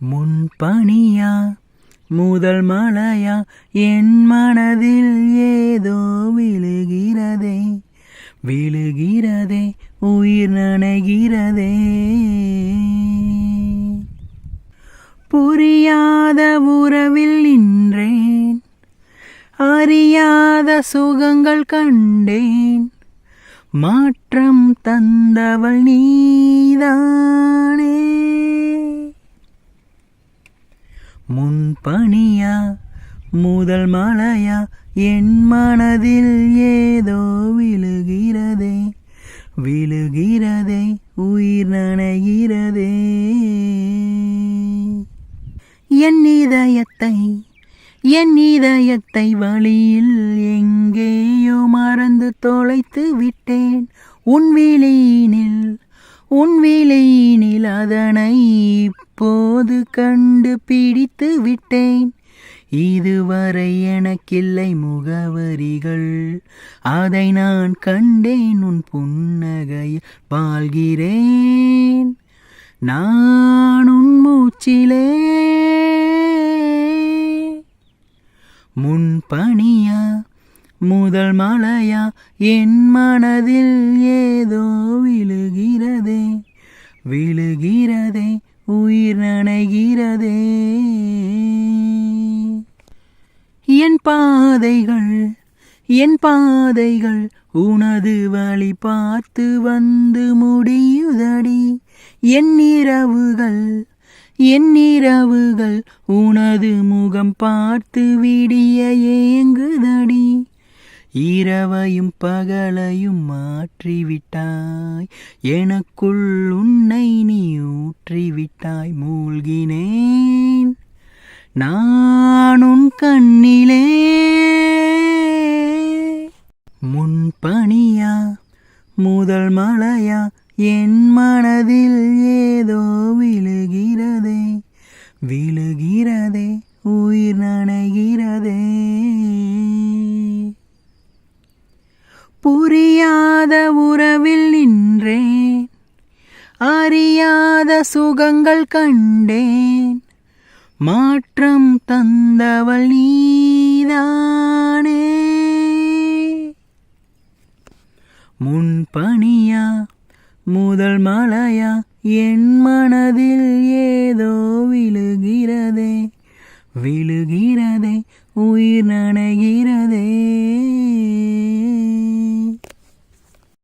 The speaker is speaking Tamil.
முன்பணியா? முதல் மலையா என் மனதில் ஏதோ விழுகிறதே. விழுகிறதே உயிர் நனைகிறதே. புரியாத உறவில் நின்றேன். அறியாத சுகங்கள் கண்டேன். மாற்றம் தந்தவள் நீதான். முன்பணியா முதல் மழையா என் மனதில் ஏதோ விழுகிறதே விழுகிறதே உயிர் நனைகிறதே. என் இதயத்தை என் இதயத்தை வழியில் எங்கேயோ மறந்து தொலைத்து விட்டேன். உன் விழியினில் உன் விழியினில் அதனை இப்போது கண்டு பிடித்து விட்டேன். இதுவரை எனக்கில்லை முகவரிகள். அதை நான் கண்டேன் உன் புன்னகையில் வாழ்கிறேன். நான் உன் மூச்சிலே. முன்பனியா முதல் மலையா என் மனதில் ஏதோ விழுகிறது. விழுகிறதே உயிர் நனைகிறதே. என் பாதைகள் என் பாதைகள் உனது வழி பார்த்து வந்து முடியுதடி. என் இரவுகள் என் இரவுகள் உனது முகம் பார்த்து விடிய ஏங்குதடி. இரவையும் பகலையும் மாற்றிவிட்டாய். எனக்குள் உன்னை நீ ஊற்றிவிட்டாய். மூழ்கினேன். நான் உன் கண்ணிலே. முன்பணியா முதல் மலையா? என் மனதில் ஏதோ விழுகிறதே. விழுகிறதே உயிர் நனைகிறதே. புரியாத உறவில் நின்றேன். அறியாத சுகங்கள் கண்டேன். மாற்றம் தந்தவள் நீதானே. முன்பணியா முதல் மலையா என் மனதில் ஏதோ விழுகிறதே. விழுகிறதே உயிர் நனைகிறதே.